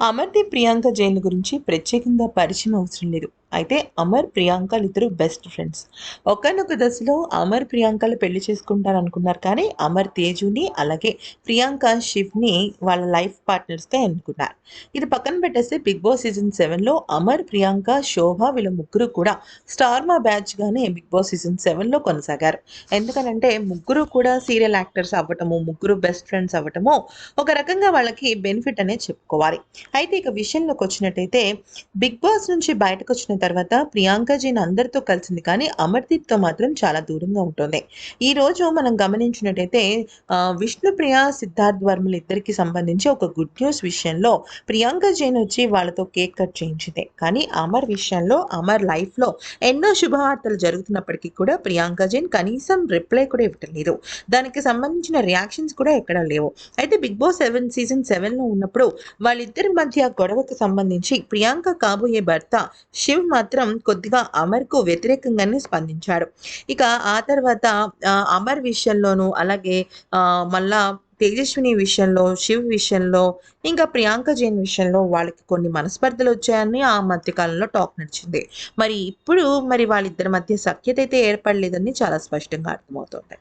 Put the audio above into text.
అమర్దీప్ ప్రియాంక జైన్ గురించి ప్రత్యేకంగా పరిచయం అవసరం లేదు. అయితే అమర్ ప్రియాంకలు ఇద్దరు బెస్ట్ ఫ్రెండ్స్ ఒకనొక దశలో అమర్ ప్రియాంకలు పెళ్ళి చేసుకుంటారనుకున్నారు కానీ అమర్ తేజుని అలాగే ప్రియాంక శివ్ని వాళ్ళ లైఫ్ పార్ట్నర్స్గా ఎన్నుకున్నారు. ఇది పక్కన పెట్టేస్తే బిగ్ బాస్ సీజన్ సెవెన్లో అమర్ ప్రియాంక శోభ వీళ్ళ ముగ్గురు కూడా స్టార్మా బ్యాచ్గానే బిగ్ బాస్ సీజన్ సెవెన్లో కొనసాగారు. ఎందుకనంటే ముగ్గురు కూడా సీరియల్ యాక్టర్స్ అవ్వటము ముగ్గురు బెస్ట్ ఫ్రెండ్స్ అవ్వటము ఒక రకంగా వాళ్ళకి బెనిఫిట్ అనే చెప్పుకోవాలి. అయితే ఇక విషయంలోకి వచ్చినట్టయితే బిగ్ బాస్ నుంచి బయటకు వచ్చిన తర్వాత ప్రియాంక జీన్ అందరితో కలిసింది కానీ అమర్దీప్తో మాత్రం చాలా దూరంగా ఉంటుంది. ఈ రోజు మనం గమనించినట్టయితే విష్ణుప్రియ సిద్ధార్థ్ వర్మలు ఇద్దరికి సంబంధించి ఒక గుడ్ న్యూస్ విషయంలో ప్రియాంక జైన్ వచ్చి వాళ్ళతో కేక్ కట్ చేయించింది. కానీ అమర్ విషయంలో అమర్ లైఫ్లో ఎన్నో శుభవార్తలు జరుగుతున్నప్పటికీ కూడా ప్రియాంక జైన్ కనీసం రిప్లై కూడా ఇవ్వటం లేదు. దానికి సంబంధించిన రియాక్షన్స్ కూడా ఎక్కడా లేవు. అయితే బిగ్ బాస్ సెవెన్ సీజన్ సెవెన్లో ఉన్నప్పుడు వాళ్ళిద్దరు మధ్య గొడవకు సంబంధించి ప్రియాంక కాబోయే భర్త శివ్ మాత్రం కొద్దిగా అమర్కు వ్యతిరేకంగానే స్పందించాడు. ఇక ఆ తర్వాత అమర్ విషయంలోనూ అలాగే మళ్ళా తేజస్విని విషయంలో శివ్ విషయంలో ఇంకా ప్రియాంక జైన్ విషయంలో వాళ్ళకి కొన్ని మనస్పర్ధలు వచ్చాయని ఆ మధ్యకాలంలో టాక్ నడిచింది. మరి ఇప్పుడు మరి వాళ్ళిద్దరి మధ్య సఖ్యత అయితే ఏర్పడలేదని చాలా స్పష్టంగా అర్థమవుతుంది.